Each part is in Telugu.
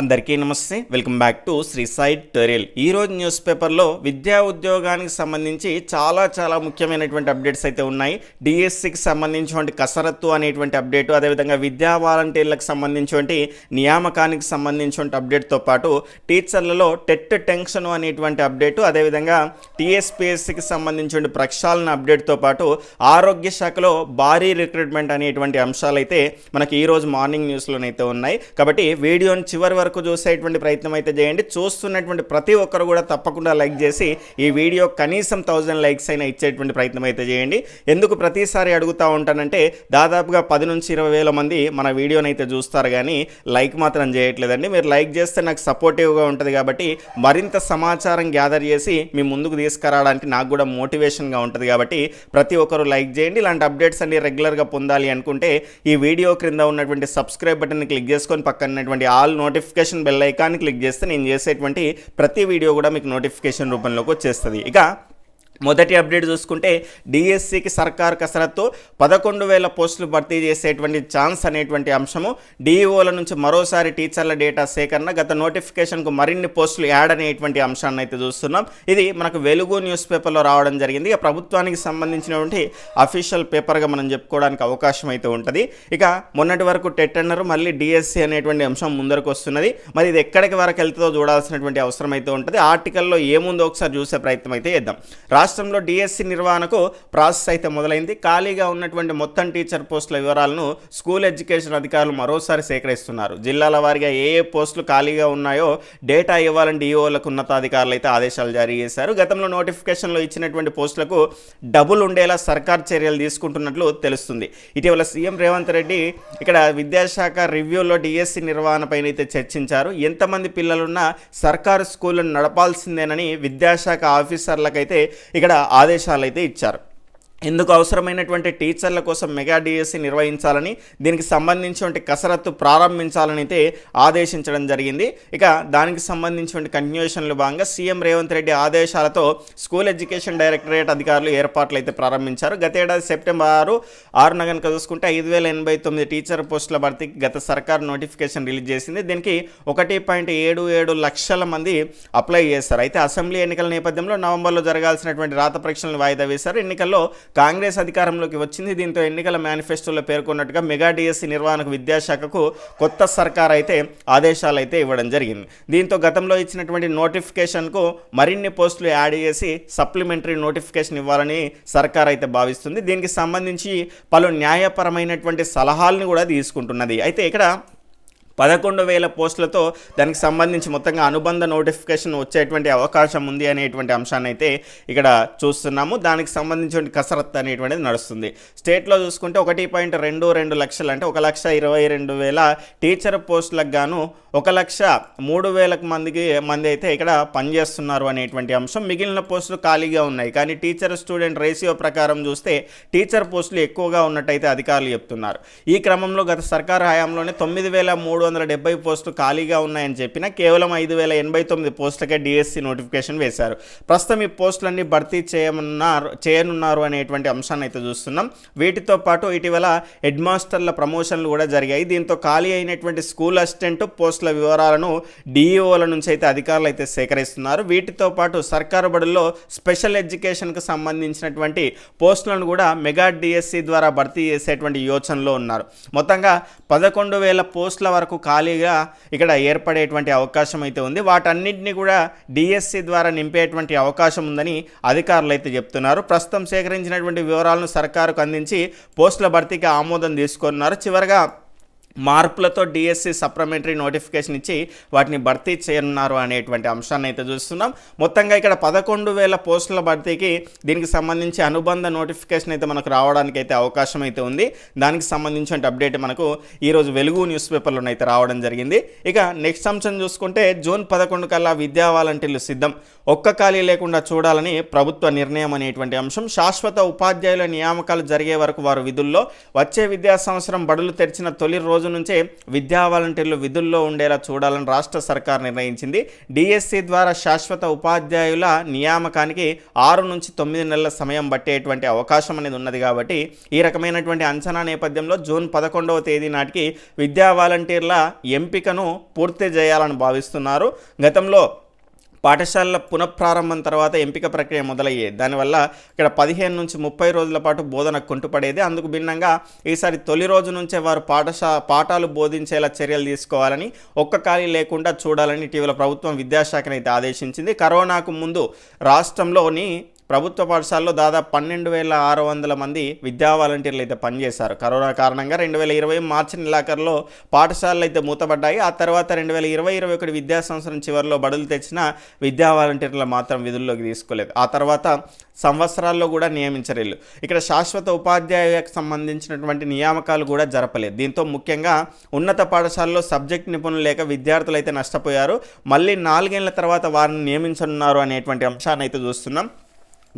అందరికీ నమస్తే. వెల్కమ్ బ్యాక్ టు శ్రీ సైడ్ టెరియల్ ఈ రోజు న్యూస్ పేపర్లో విద్యా ఉద్యోగానికి సంబంధించి చాలా చాలా ముఖ్యమైనటువంటి అప్డేట్స్ అయితే ఉన్నాయి. డిఎస్సికి సంబంధించినటువంటి కసరత్తు అనేటువంటి అప్డేట్ అదేవిధంగా విద్యా వాలంటీర్లకు సంబంధించినటువంటి నియామకానికి సంబంధించినటువంటి అప్డేట్తో పాటు టీచర్లలో టెట్ టెన్షన్ అనేటువంటి అప్డేట్ అదేవిధంగా టీఎస్పిఎస్సికి సంబంధించిన ప్రక్షాళన అప్డేట్తో పాటు ఆరోగ్య శాఖలో భారీ రిక్రూట్మెంట్ అనేటువంటి అంశాలు అయితే మనకి ఈరోజు మార్నింగ్ న్యూస్లోనైతే ఉన్నాయి. కాబట్టి వీడియోని చివరి వరకు చూసేటువంటి ప్రయత్నం అయితే చేయండి. చూస్తున్నటువంటి ప్రతి ఒక్కరు కూడా తప్పకుండా లైక్ చేసి ఈ వీడియో కనీసం థౌజండ్ లైక్స్ అయినా ఇచ్చేటువంటి ప్రయత్నం అయితే చేయండి. ఎందుకు ప్రతిసారి అడుగుతూ ఉంటానంటే దాదాపుగా పది నుంచి ఇరవై వేల మంది మన వీడియోని అయితే చూస్తారు కానీ లైక్ మాత్రం చేయట్లేదండి. మీరు లైక్ చేస్తే నాకు సపోర్టివ్గా ఉంటుంది కాబట్టి మరింత సమాచారం గ్యాదర్ చేసి మీ ముందుకు తీసుకురావడానికి నాకు కూడా మోటివేషన్గా ఉంటుంది కాబట్టి ప్రతి ఒక్కరు లైక్ చేయండి. ఇలాంటి అప్డేట్స్ అన్ని రెగ్యులర్గా పొందాలి అనుకుంటే ఈ వీడియో క్రింద ఉన్నటువంటి సబ్స్క్రైబ్ బటన్ని క్లిక్ చేసుకొని పక్కన ఉన్నటువంటి all notification bell icon click చేస్తే నేను చేసేటువంటి ప్రతి వీడియో కూడా మీకు నోటిఫికేషన్ రూపంలోకి వచ్చేస్తుంది. ఇక మొదటి అప్డేట్ చూసుకుంటే డిఎస్సికి సర్కార్ కసరత్తు పదకొండు వేల పోస్టులు భర్తీ చేసేటువంటి ఛాన్స్ అనేటువంటి అంశము. డిఈఓల నుంచి మరోసారి టీచర్ల డేటా సేకరణ గత నోటిఫికేషన్కు మరిన్ని పోస్టులు యాడ్ అనేటువంటి అంశాన్ని అయితే చూస్తున్నాం. ఇది మనకు వెలుగు న్యూస్ పేపర్లో రావడం జరిగింది. ఇక ప్రభుత్వానికి సంబంధించినటువంటి అఫీషియల్ పేపర్గా మనం చెప్పుకోవడానికి అవకాశం అయితే ఉంటుంది. ఇక మొన్నటి వరకు టెట్ అన్నారు మళ్ళీ డిఎస్సి అనేటువంటి అంశం ముందరకు వస్తున్నది. మరి ఇది ఎక్కడికి వరకు వెళ్తుందో చూడాల్సినటువంటి అవసరం అయితే ఉంటుంది. ఆర్టికల్లో ఏముందో ఒకసారి చూసే ప్రయత్నం అయితే చేద్దాం. రాష్ట్రంలో డిఎస్సి నిర్వహణకు ప్రాసెస్ అయితే మొదలైంది. ఖాళీగా ఉన్నటువంటి మొత్తం టీచర్ పోస్టుల వివరాలను స్కూల్ ఎడ్యుకేషన్ అధికారులు మరోసారి సేకరిస్తున్నారు. జిల్లాల వారీగా ఏ ఏ పోస్టులు ఖాళీగా ఉన్నాయో డేటా ఇవ్వాలని డిఓలకు ఉన్నతాధికారులు అయితే ఆదేశాలు జారీ చేశారు. గతంలో నోటిఫికేషన్లో ఇచ్చినటువంటి పోస్టులకు డబుల్ ఉండేలా సర్కార్ చర్యలు తీసుకుంటున్నట్లు తెలుస్తుంది. ఇటీవల సీఎం రేవంత్ రెడ్డి ఇక్కడ విద్యాశాఖ రివ్యూలో డిఎస్సి నిర్వహణపైన అయితే చర్చించారు. ఎంతమంది పిల్లలున్నా సర్కారు స్కూళ్ళను నడపాల్సిందేనని విద్యాశాఖ ఆఫీసర్లకైతే ఇక్కడ ఆదేశాలు అయితే ఇచ్చారు. ఇందుకు అవసరమైనటువంటి టీచర్ల కోసం మెగా డిఎస్సి నిర్వహించాలని దీనికి సంబంధించినటువంటి కసరత్తు ప్రారంభించాలని అయితే ఆదేశించడం జరిగింది. ఇక దానికి సంబంధించినటువంటి కంటిన్యూషన్లు భాగంగా సీఎం రేవంత్ రెడ్డి ఆదేశాలతో స్కూల్ ఎడ్యుకేషన్ డైరెక్టరేట్ అధికారులు ఏర్పాట్లు అయితే ప్రారంభించారు. గతేడాది సెప్టెంబర్ ఆరు ఆరున కనుక చూసుకుంటే ఐదు వేల ఎనభై తొమ్మిది టీచర్ పోస్టుల భర్తీకి గత సర్కార్ నోటిఫికేషన్ రిలీజ్ చేసింది. దీనికి ఒకటి పాయింట్ ఏడు ఏడు లక్షల మంది అప్లై చేశారు. అయితే అసెంబ్లీ ఎన్నికల నేపథ్యంలో నవంబర్లో జరగాల్సినటువంటి రాత పరీక్షలను వాయిదా వేశారు. ఎన్నికల్లో కాంగ్రెస్ అధికారంలోకి వచ్చింది. దీంతో ఎన్నికల మేనిఫెస్టోలో పేర్కొన్నట్టుగా మెగా డిఎస్సి నిర్వహణకు విద్యాశాఖకు కొత్త సర్కార్ అయితే ఆదేశాలు అయితే ఇవ్వడం జరిగింది. దీంతో గతంలో ఇచ్చినటువంటి నోటిఫికేషన్కు మరిన్ని పోస్టులు యాడ్ చేసి సప్లిమెంటరీ నోటిఫికేషన్ ఇవ్వాలని సర్కార్ అయితే భావిస్తుంది. దీనికి సంబంధించి పలు న్యాయపరమైనటువంటి సలహాలను కూడా తీసుకుంటున్నది. అయితే ఇక్కడ పదకొండు వేల పోస్టులతో దానికి సంబంధించి మొత్తంగా అనుబంధ నోటిఫికేషన్ వచ్చేటువంటి అవకాశం ఉంది అనేటువంటి అంశాన్ని అయితే ఇక్కడ చూస్తున్నాము. దానికి సంబంధించిన కసరత్తు అనేటువంటిది నడుస్తుంది. స్టేట్లో చూసుకుంటే ఒకటి పాయింట్ రెండు రెండు లక్షలు అంటే ఒక లక్ష ఇరవై రెండు వేల టీచర్ పోస్టులకు గాను ఒక లక్ష మూడు వేలకు మందికి మంది అయితే ఇక్కడ పనిచేస్తున్నారు అనేటువంటి అంశం. మిగిలిన పోస్టులు ఖాళీగా ఉన్నాయి. కానీ టీచర్ స్టూడెంట్ రేషియో ప్రకారం చూస్తే టీచర్ పోస్టులు ఎక్కువగా ఉన్నట్టయితే అధికారులు చెప్తున్నారు. ఈ క్రమంలో గత సర్కారు హయాంలోనే తొమ్మిది వేల మూడు వందల డెబ్బై పోస్టులు ఖాళీగా ఉన్నాయని చెప్పిన కేవలం ఐదు వేల ఎనభై తొమ్మిది పోస్టులకే డిఎస్సి నోటిఫికేషన్ వేశారు. ప్రస్తుతం ఈ పోస్టులన్నీ భర్తీ చేయమన్నారు చేయనున్నారు అనేటువంటి అంశాన్ని అయితే చూస్తున్నాం. వీటితో పాటు ఇటీవల హెడ్ మాస్టర్ల ప్రమోషన్లు కూడా జరిగాయి. దీంతో ఖాళీ అయినటువంటి స్కూల్ అసిస్టెంట్ పోస్టుల వివరాలను డిఈఓల నుంచి అయితే అధికారులు అయితే సేకరిస్తున్నారు. వీటితో పాటు సర్కారు బడుల్లో స్పెషల్ ఎడ్యుకేషన్కు సంబంధించినటువంటి పోస్టులను కూడా మెగా డిఎస్సి ద్వారా భర్తీ చేసేటువంటి యోచనలో ఉన్నారు. మొత్తంగా పదకొండు వేల పోస్టుల వరకు ఖాళీగా ఇక్కడ ఏర్పడేటువంటి అవకాశం అయితే ఉంది. వాటన్నింటినీ కూడా డిఎస్సి ద్వారా నింపేటువంటి అవకాశం ఉందని అధికారులు అయితే చెప్తున్నారు. ప్రస్తుతం సేకరించినటువంటి వివరాలను సర్కారుకు అందించి పోస్టుల భర్తీకి ఆమోదం తీసుకున్నారు. చివరగా మార్పులతో డిఎస్సి సప్లిమెంటరీ నోటిఫికేషన్ ఇచ్చి వాటిని భర్తీ చేయనున్నారు అనేటువంటి అంశాన్ని అయితే చూస్తున్నాం. మొత్తంగా ఇక్కడ పదకొండు వేల పోస్టుల భర్తీకి దీనికి సంబంధించి అనుబంధ నోటిఫికేషన్ అయితే మనకు రావడానికి అయితే అవకాశం అయితే ఉంది. దానికి సంబంధించిన అప్డేట్ మనకు ఈరోజు వెలుగు న్యూస్ పేపర్లో అయితే రావడం జరిగింది. ఇక నెక్స్ట్ అంశం చూసుకుంటే జూన్ పదకొండు కల్లా విద్యా వాలంటీర్లు సిద్ధం. ఒక్క ఖాళీ లేకుండా చూడాలని ప్రభుత్వ నిర్ణయం అనేటువంటి అంశం. శాశ్వత ఉపాధ్యాయుల నియామకాలు జరిగే వరకు వారు విధుల్లో. వచ్చే విద్యా సంవత్సరం బడులు తెరిచిన తొలి రోజు రోజు నుంచే విద్యా వాలంటీర్లు విధుల్లో ఉండేలా చూడాలని రాష్ట్ర సర్కార్ నిర్ణయించింది. డిఎస్సి ద్వారా శాశ్వత ఉపాధ్యాయుల నియామకానికి ఆరు నుంచి తొమ్మిది నెలల సమయం పట్టేటువంటి అవకాశం అనేది ఉన్నది కాబట్టి ఈ రకమైనటువంటి అంచనా నేపథ్యంలో జూన్ పదకొండవ తేదీ నాటికి విద్యా వాలంటీర్ల ఎంపికను పూర్తి చేయాలని భావిస్తున్నారు. గతంలో పాఠశాలల పునఃప్రారంభం తర్వాత ఎంపిక ప్రక్రియ మొదలయ్యేది దానివల్ల ఇక్కడ పదిహేను నుంచి ముప్పై రోజుల పాటు బోధన కుంటుపడేది. అందుకు భిన్నంగా ఈసారి తొలి రోజు నుంచే వారు పాఠశా పాఠాలు బోధించేలా చర్యలు తీసుకోవాలని ఒక్క ఖాళీ లేకుండా చూడాలని ఇటీవల ప్రభుత్వం విద్యాశాఖనైతే అయితే ఆదేశించింది. కరోనాకు ముందు రాష్ట్రంలోని ప్రభుత్వ పాఠశాలలో దాదాపు పన్నెండు వేల ఆరు వందల మంది విద్యా వాలంటీర్లు అయితే పనిచేశారు. కరోనా కారణంగా రెండు వేల ఇరవై మార్చి నెలాఖరులో పాఠశాలలు అయితే మూతపడ్డాయి. ఆ తర్వాత రెండు వేల ఇరవై ఇరవై ఒకటి విద్యా సంవత్సరం చివరిలో బడులు తెచ్చిన విద్యా వాలంటీర్లు మాత్రం విధుల్లోకి తీసుకోలేదు. ఆ తర్వాత సంవత్సరాల్లో కూడా నియమించరేళ్ళు ఇక్కడ శాశ్వత ఉపాధ్యాయులకు సంబంధించినటువంటి నియామకాలు కూడా జరపలేదు. దీంతో ముఖ్యంగా ఉన్నత పాఠశాలలో సబ్జెక్ట్ నిపుణులు లేక విద్యార్థులు అయితే నష్టపోయారు. మళ్ళీ నాలుగేళ్ళ తర్వాత వారిని నియమించనున్నారు అనేటువంటి అంశాన్ని అయితే చూస్తున్నాం.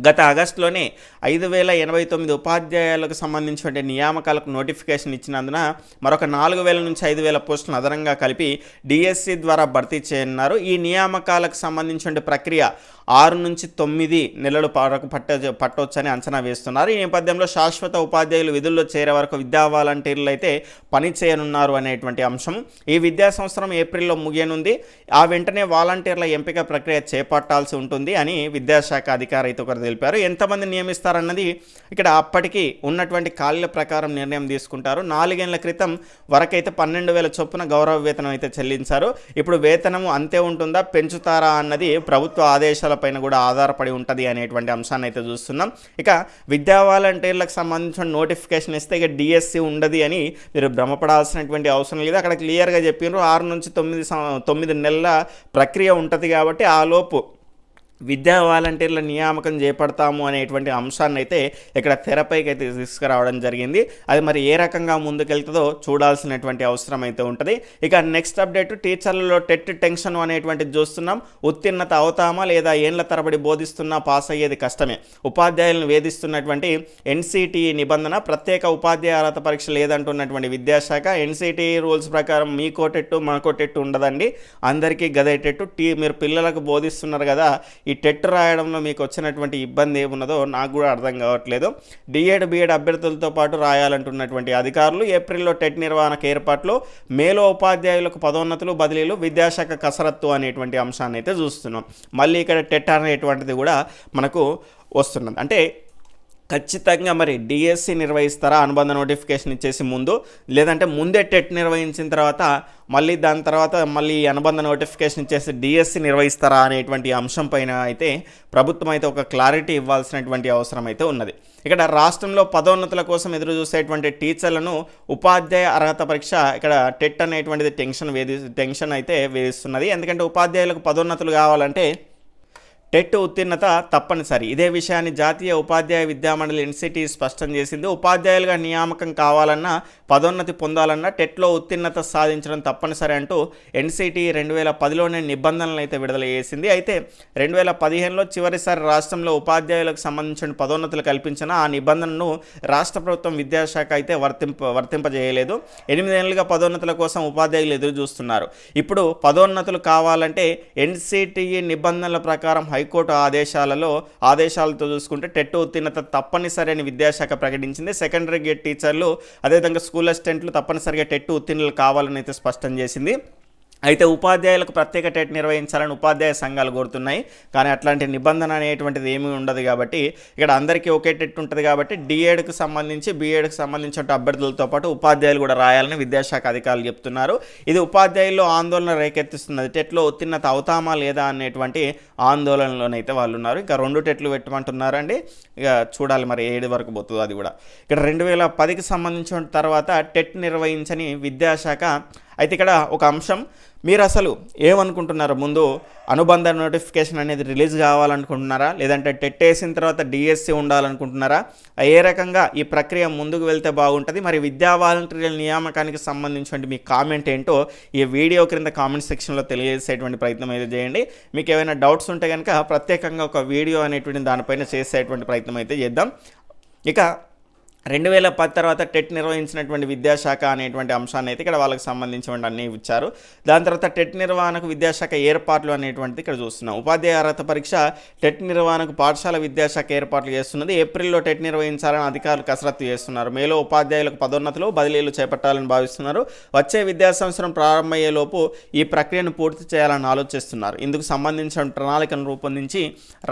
గత ఆగస్టులోనే ఐదు వేల ఎనభై తొమ్మిది ఉపాధ్యాయులకు సంబంధించిన నియామకాలకు నోటిఫికేషన్ ఇచ్చినందున మరొక నాలుగు వేల నుంచి ఐదు వేల పోస్టులను అదనంగా కలిపి డిఎస్సి ద్వారా భర్తీ చేయనున్నారు. ఈ నియామకాలకు సంబంధించిన ప్రక్రియ ఆరు నుంచి తొమ్మిది నెలలు వరకు పట్ట పట్టవచ్చని అంచనా వేస్తున్నారు. ఈ నేపథ్యంలో శాశ్వత ఉపాధ్యాయులు విధుల్లో చేరే వరకు విద్యా వాలంటీర్లు అయితే పని చేయనున్నారు అనేటువంటి అంశం. ఈ విద్యా సంవత్సరం ఏప్రిల్లో ముగియనుంది. ఆ వెంటనే వాలంటీర్ల ఎంపిక ప్రక్రియ చేపట్టాల్సి ఉంటుంది అని విద్యాశాఖ అధికారి అయితే తెలిపారు ఎంతమంది నియమిస్తారన్నది ఇక్కడ అప్పటికి ఉన్నటువంటి ఖాళీల ప్రకారం నిర్ణయం తీసుకుంటారు. నాలుగేళ్ళ క్రితం వరకైతే పన్నెండు వేల చొప్పున గౌరవ వేతనం అయితే చెల్లించారు. ఇప్పుడు వేతనము అంతే ఉంటుందా పెంచుతారా అన్నది ప్రభుత్వ ఆదేశాలపైన కూడా ఆధారపడి ఉంటుంది అనేటువంటి అంశాన్ని అయితే చూస్తున్నాం. ఇక విద్యా వాలంటీర్లకు సంబంధించిన నోటిఫికేషన్ ఇస్తే ఇక డిఎస్సి ఉండదు అని మీరు భ్రమపడాల్సినటువంటి అవసరం లేదు. అక్కడ క్లియర్గా చెప్పినారు ఆరు నుంచి తొమ్మిది తొమ్మిది నెలల ప్రక్రియ ఉంటుంది కాబట్టి ఆ లోపు విద్యా వాలంటీర్ల నియామకం చేపడతాము అనేటువంటి అంశాన్ని అయితే ఇక్కడ తెరపైకి అయితే తీసుకురావడం జరిగింది. అది మరి ఏ రకంగా ముందుకెళ్తుందో చూడాల్సినటువంటి అవసరం అయితే ఉంటుంది. ఇక నెక్స్ట్ అప్డేట్ టీచర్లలో టెట్ టెన్షన్ అనేటువంటిది చూస్తున్నాం. ఉత్తీర్ణత అవుతామా లేదా ఏండ్ల తరబడి బోధిస్తున్నా పాస్ అయ్యేది కష్టమే. ఉపాధ్యాయులను వేధిస్తున్నటువంటి ఎన్సీటీ నిబంధన ప్రత్యేక ఉపాధ్యాయ అర్హత పరీక్ష లేదంటున్నటువంటి విద్యాశాఖ ఎన్సిటి రూల్స్ ప్రకారం మీ కోటెట్టు మా కోటెట్టు ఉండదండి. అందరికీ గదేటెట్టు టీ మీరు పిల్లలకు బోధిస్తున్నారు కదా ఈ టెట్ రాయడంలో మీకు వచ్చినటువంటి ఇబ్బంది ఏమున్నదో నాకు కూడా అర్థం కావట్లేదు. డిఎడ్ బిఎడ్ అభ్యర్థులతో పాటు రాయాలంటున్నటువంటి అధికారులు ఏప్రిల్లో టెట్ నిర్వహణకు ఏర్పాట్లు మేలో ఉపాధ్యాయులకు పదోన్నతులు బదిలీలు విద్యాశాఖ కసరత్తు అనేటువంటి అంశాన్ని అయితే చూస్తున్నాం. మళ్ళీ ఇక్కడ టెట్ అనేటువంటిది కూడా మనకు వస్తున్నది. అంటే ఖచ్చితంగా మరి డిఎస్సి నిర్వహిస్తారా అనుబంధ నోటిఫికేషన్ ఇచ్చేసి ముందు లేదంటే ముందే టెట్ నిర్వహించిన తర్వాత మళ్ళీ దాని తర్వాత మళ్ళీ అనుబంధ నోటిఫికేషన్ ఇచ్చేసి డిఎస్సి నిర్వహిస్తారా అనేటువంటి అంశం పైన అయితే ప్రభుత్వం అయితే ఒక క్లారిటీ ఇవ్వాల్సినటువంటి అవసరం అయితే ఉన్నది. ఇక్కడ రాష్ట్రంలో పదోన్నతుల కోసం ఎదురు చూసేటువంటి టీచర్లను ఉపాధ్యాయ అర్హత పరీక్ష ఇక్కడ టెట్ అనేటువంటిది టెన్షన్ వేధి టెన్షన్ అయితే వేధిస్తున్నది ఎందుకంటే ఉపాధ్యాయులకు పదోన్నతులు కావాలంటే టెట్ ఉత్తీర్ణత తప్పనిసరి. ఇదే విషయాన్ని జాతీయ ఉపాధ్యాయ విద్యామండలి ఎన్సిటి స్పష్టం చేసింది. ఉపాధ్యాయులుగా నియామకం కావాలన్నా పదోన్నతి పొందాలన్నా టెట్లో ఉత్తీర్ణత సాధించడం తప్పనిసరి అంటూ ఎన్సిటి రెండు వేల పదిలోనే నిబంధనలు అయితే విడుదల చేసింది. అయితే రెండు వేల పదిహేనులో చివరిసారి రాష్ట్రంలో ఉపాధ్యాయులకు సంబంధించిన పదోన్నతులు కల్పించిన ఆ నిబంధనను రాష్ట్ర ప్రభుత్వం విద్యాశాఖ అయితే వర్తింప వర్తింపజేయలేదు. ఎనిమిదేళ్ళుగా పదోన్నతుల కోసం ఉపాధ్యాయులు ఎదురు చూస్తున్నారు ఇప్పుడు పదోన్నతులు కావాలంటే ఎన్సిటిఈ నిబంధనల ప్రకారం హైకోర్టు ఆదేశాలలో ఆదేశాలతో చూసుకుంటే టెట్ ఉత్తీర్ణత తప్పనిసరి అని విద్యాశాఖ ప్రకటించింది. సెకండరీ గేట్ టీచర్లు అదేవిధంగా స్కూల్ అసిస్టెంట్లు తప్పనిసరిగా టెట్ ఉత్తీర్ణులు కావాలని అయితే స్పష్టం చేసింది. అయితే ఉపాధ్యాయులకు ప్రత్యేక టెట్ నిర్వహించాలని ఉపాధ్యాయ సంఘాలు కోరుతున్నాయి. కానీ అట్లాంటి నిబంధన అనేటువంటిది ఏమీ ఉండదు కాబట్టి ఇక్కడ అందరికీ ఒకే టెట్ ఉంటుంది కాబట్టి డిఎడ్కి సంబంధించి బీఎడ్కి సంబంధించిన అభ్యర్థులతో పాటు ఉపాధ్యాయులు కూడా రాయాలని విద్యాశాఖ అధికారులు చెప్తున్నారు. ఇది ఉపాధ్యాయుల్లో ఆందోళన రేకెత్తిస్తున్నది. టెట్లో ఉత్తీర్ణత అవుతామా లేదా అనేటువంటి ఆందోళనలోనైతే వాళ్ళు ఉన్నారు ఇంకా రెండు టెట్లు పెట్టమంటున్నారండి. ఇక చూడాలి మరి ఏడు వరకు పోతుందో అది కూడా. ఇక్కడ రెండు వేల పదికి సంబంధించిన తర్వాత టెట్ నిర్వహించని విద్యాశాఖ అయితే ఇక్కడ ఒక అంశం మీరు అసలు ఏమనుకుంటున్నారు ముందు అనుబంధ నోటిఫికేషన్ అనేది రిలీజ్ కావాలనుకుంటున్నారా? లేదంటే టెట్ వేసిన తర్వాత డిఎస్సి ఉండాలనుకుంటున్నారా? ఏ రకంగా ఈ ప్రక్రియ ముందుకు వెళ్తే బాగుంటుంది? మరి విద్యా వాలంటీర్ల నియామకానికి సంబంధించిన మీ కామెంట్ ఏంటో ఈ వీడియో క్రింద కామెంట్ సెక్షన్లో తెలియజేసేటువంటి ప్రయత్నం అయితే చేయండి. మీకు ఏమైనా డౌట్స్ ఉంటే కనుక ప్రత్యేకంగా ఒక వీడియో అనేటువంటి దానిపైన చేసేటువంటి ప్రయత్నం అయితే చేద్దాం. ఇక రెండు వేల పది తర్వాత టెట్ నిర్వహించినటువంటి విద్యాశాఖ అనేటువంటి అంశాన్ని అయితే ఇక్కడ వాళ్ళకి సంబంధించినటువంటి అన్నీ ఇచ్చారు. దాని తర్వాత టెట్ నిర్వహణకు విద్యాశాఖ ఏర్పాట్లు అనేటువంటిది ఇక్కడ చూస్తున్నాం. ఉపాధ్యాయ అర్హత పరీక్ష టెట్ నిర్వహణకు పాఠశాల విద్యాశాఖ ఏర్పాట్లు చేస్తున్నది. ఏప్రిల్లో టెట్ నిర్వహించాలని అధికారులు కసరత్తు చేస్తున్నారు. మేలో ఉపాధ్యాయులకు పదోన్నతులు బదిలీలు చేపట్టాలని భావిస్తున్నారు. వచ్చే విద్యా సంవత్సరం ప్రారంభమయ్యేలోపు ఈ ప్రక్రియను పూర్తి చేయాలని ఆలోచిస్తున్నారు. ఇందుకు సంబంధించిన ప్రణాళికను రూపొందించి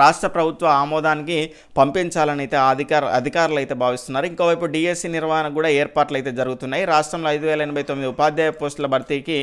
రాష్ట్ర ప్రభుత్వ ఆమోదానికి పంపించాలని అయితే అధికార అధికారులు అయితే భావిస్తున్నారు. ఇంకోవైపు డిఎస్సి నిర్వహణ కూడా ఏర్పాట్లు అయితే జరుగుతున్నాయి. రాష్ట్రంలో ఐదు వేల ఎనభై తొమ్మిది ఉపాధ్యాయ పోస్టుల భర్తీకి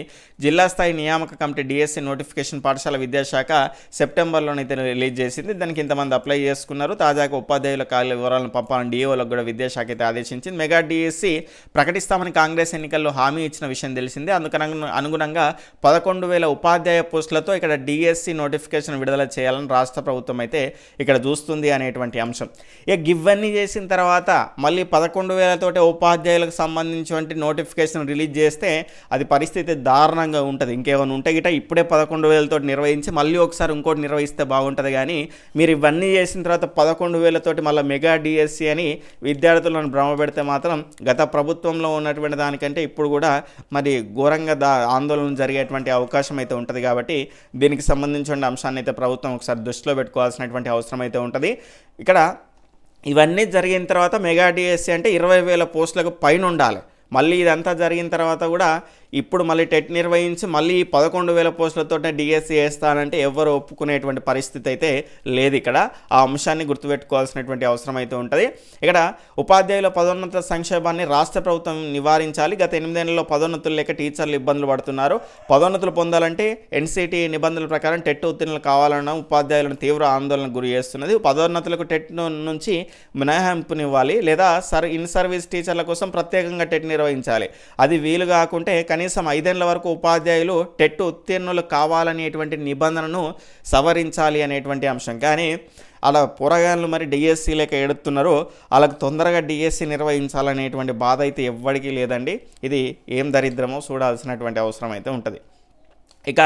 జిల్లా స్థాయి నియామక కమిటీ డిఎస్సి నోటిఫికేషన్ పాఠశాల విద్యాశాఖ సెప్టెంబర్లోనైతే రిలీజ్ చేసింది. దానికి ఇంతమంది అప్లై చేసుకున్నారు. తాజాగా ఉపాధ్యాయుల ఖాళీ వివరాలను పంపాలని డిఓలకు కూడా విద్యాశాఖ అయితే ఆదేశించింది. మెగా డిఎస్సి ప్రకటిస్తామని కాంగ్రెస్ ఎన్నికల్లో హామీ ఇచ్చిన విషయం తెలిసిందే. అందుకన అనుగుణంగా పదకొండు వేల ఉపాధ్యాయ పోస్టులతో ఇక్కడ డిఎస్సి నోటిఫికేషన్ విడుదల చేయాలని రాష్ట్ర ప్రభుత్వం అయితే ఇక్కడ చూస్తుంది అనేటువంటి అంశం. ఇక గివ్వన్నీ చేసిన తర్వాత మళ్ళీ పదకొండు వేలతోటి ఉపాధ్యాయులకు సంబంధించినటువంటి నోటిఫికేషన్ రిలీజ్ చేస్తే అది పరిస్థితి దారుణంగా ఉంటుంది. ఇంకేమైనా ఉంటే గిట ఇప్పుడే పదకొండు వేలతో నిర్వహించి మళ్ళీ ఒకసారి ఇంకోటి నిర్వహిస్తే బాగుంటుంది కానీ మీరు ఇవన్నీ చేసిన తర్వాత పదకొండు వేలతోటి మళ్ళీ మెగా డిఎస్సి అని విద్యార్థులను భ్రమ పెడితే మాత్రం గత ప్రభుత్వంలో ఉన్నటువంటి దానికంటే ఇప్పుడు కూడా మరి ఘోరంగా దా ఆందోళన జరిగేటువంటి అవకాశం అయితే ఉంటుంది కాబట్టి దీనికి సంబంధించిన అంశాన్ని అయితే ప్రభుత్వం ఒకసారి దృష్టిలో పెట్టుకోవాల్సినటువంటి అవసరం అయితే ఉంటుంది. ఇక్కడ ఇవన్నీ జరిగిన తర్వాత మెగా డిఎస్సి అంటే ఇరవై వేల పోస్టులకు పైన ఉండాలి మళ్ళీ ఇదంతా జరిగిన తర్వాత కూడా ఇప్పుడు మళ్ళీ టెట్ నిర్వహించి మళ్ళీ పదకొండు వేల పోస్టులతోనే డిఎస్సి వేస్తానంటే ఎవరు ఒప్పుకునేటువంటి పరిస్థితి అయితే లేదు ఇక్కడ. ఆ అంశాన్ని గుర్తుపెట్టుకోవాల్సినటువంటి అవసరం అయితే ఉంటుంది. ఇక్కడ ఉపాధ్యాయుల పదోన్నత సంక్షేమాన్ని రాష్ట్ర ప్రభుత్వం నివారించాలి. గత ఎనిమిదేళ్ళలో పదోన్నతులు లేక టీచర్లు ఇబ్బందులు పడుతున్నారు. పదోన్నతులు పొందాలంటే ఎన్సిటి నిబంధనల ప్రకారం టెట్ ఉత్తీర్ణులు కావాలన్న ఉపాధ్యాయులను తీవ్ర ఆందోళనకు గురి చేస్తున్నది. పదోన్నతులకు టెట్ నుంచి మినహాయింపునివ్వాలి లేదా సర్ ఇన్ సర్వీస్ టీచర్ల కోసం ప్రత్యేకంగా టెట్ నిర్వహించాలి. అది వీలు కాకుంటే కనీసం కనీసం ఐదేళ్ళ వరకు ఉపాధ్యాయులు టెట్ ఉత్తీర్ణులు కావాలనేటువంటి నిబంధనను సవరించాలి అనేటువంటి అంశం. కానీ అలా పోరగాళ్ళు మరి డిఎస్సి లేక ఎడుతున్నారు. వాళ్ళకు తొందరగా డిఎస్సి నిర్వహించాలనేటువంటి బాధ అయితే ఎవ్వడికీ లేదండి. ఇది ఏం దరిద్రమో చూడాల్సినటువంటి అవసరం అయితే ఉంటుంది. ఇక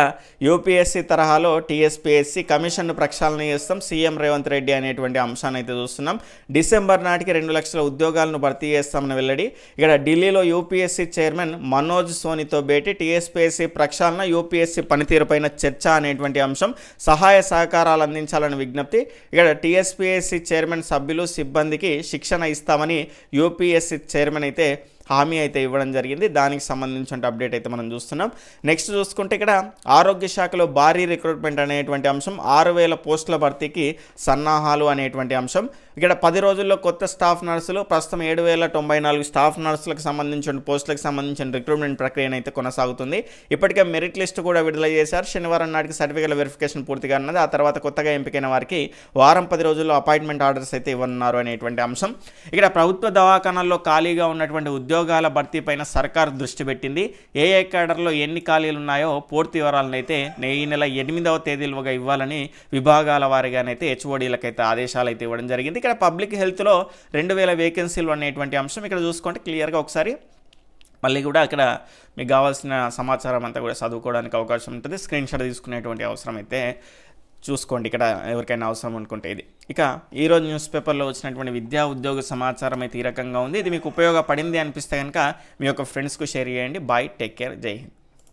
యూపీఎస్సీ తరహాలో టీఎస్పీఎస్సీ కమిషన్ను ప్రక్షాళన చేస్తాం. సీఎం రేవంత్ రెడ్డి అనేటువంటి అంశాన్ని అయితే చూస్తున్నాం. డిసెంబర్ నాటికి రెండు లక్షల ఉద్యోగాలను భర్తీ చేస్తామని వెల్లడి ఇక్కడ ఢిల్లీలో యూపీఎస్సీ చైర్మన్ మనోజ్ సోనితో భేటీ టీఎస్పీఎస్సీ ప్రక్షాళన యూపీఎస్సీ పనితీరుపైన చర్చ అనేటువంటి అంశం సహాయ సహకారాలు అందించాలని విజ్ఞప్తి ఇక్కడ టీఎస్పీఎస్సీ చైర్మన్ సభ్యులు సిబ్బందికి శిక్షణ ఇస్తామని యూపీఎస్సీ చైర్మన్ అయితే హామీ అయితే ఇవ్వడం జరిగింది. దానికి సంబంధించిన అప్డేట్ అయితే మనం చూస్తున్నాం. నెక్స్ట్ చూసుకుంటే ఇక్కడ ఆరోగ్య శాఖలో భారీ రిక్రూట్మెంట్ అనేటువంటి అంశం ఆరు వేల పోస్టుల భర్తీకి సన్నాహాలు అనేటువంటి అంశం. ఇక్కడ పది రోజుల్లో కొత్త స్టాఫ్ నర్సులు ప్రస్తుతం ఏడు వేల తొంభై నాలుగు స్టాఫ్ నర్సులకు సంబంధించిన పోస్టులకు సంబంధించిన రిక్రూట్మెంట్ ప్రక్రియను అయితే కొనసాగుతుంది. ఇప్పటికే మెరిట్ లిస్ట్ కూడా విడుదల చేశారు. శనివారం నాటికి సర్టిఫికేట్ వెరిఫికేషన్ పూర్తిగా ఉన్నది. ఆ తర్వాత కొత్తగా ఎంపికైన వారికి వారం పది రోజుల్లో అపాయింట్మెంట్ ఆర్డర్స్ అయితే ఇవ్వనున్నారు అనేటువంటి అంశం. ఇక్కడ ప్రభుత్వ దవాఖానాల్లో ఖాళీగా ఉన్నటువంటి ఉద్యోగాల భర్తీ పైన సర్కార్ దృష్టి పెట్టింది. ఏ ఏ కేడర్లో ఎన్ని ఖాళీలు ఉన్నాయో పూర్తి వివరాలను అయితే ఈ నెల ఎనిమిదవ తేదీలుగా ఇవ్వాలని విభాగాల వారిగానైతే హెచ్ఓడీలకైతే ఆదేశాలు అయితే ఇవ్వడం జరిగింది. ఇక్కడ పబ్లిక్ హెల్త్లో రెండు వేల వేకెన్సీలు అనేటువంటి అంశం ఇక్కడ చూసుకుంటే క్లియర్గా ఒకసారి మళ్ళీ కూడా అక్కడ మీకు కావాల్సిన సమాచారం అంతా కూడా చదువుకోవడానికి అవకాశం ఉంటుంది. స్క్రీన్ షాట్ తీసుకునేటువంటి అవసరం అయితే చూసుకోండి. ఇక్కడ ఎవరికైనా అవసరం అనుకుంటే ఇది. ఇక ఈరోజు న్యూస్ పేపర్లో వచ్చినటువంటి విద్యా ఉద్యోగ సమాచారం అయితే ఈ రకంగా ఉంది. ఇది మీకు ఉపయోగపడింది అనిపిస్తే కనుక మీ యొక్క ఫ్రెండ్స్కు షేర్ చేయండి. Bye take care Jai Hind.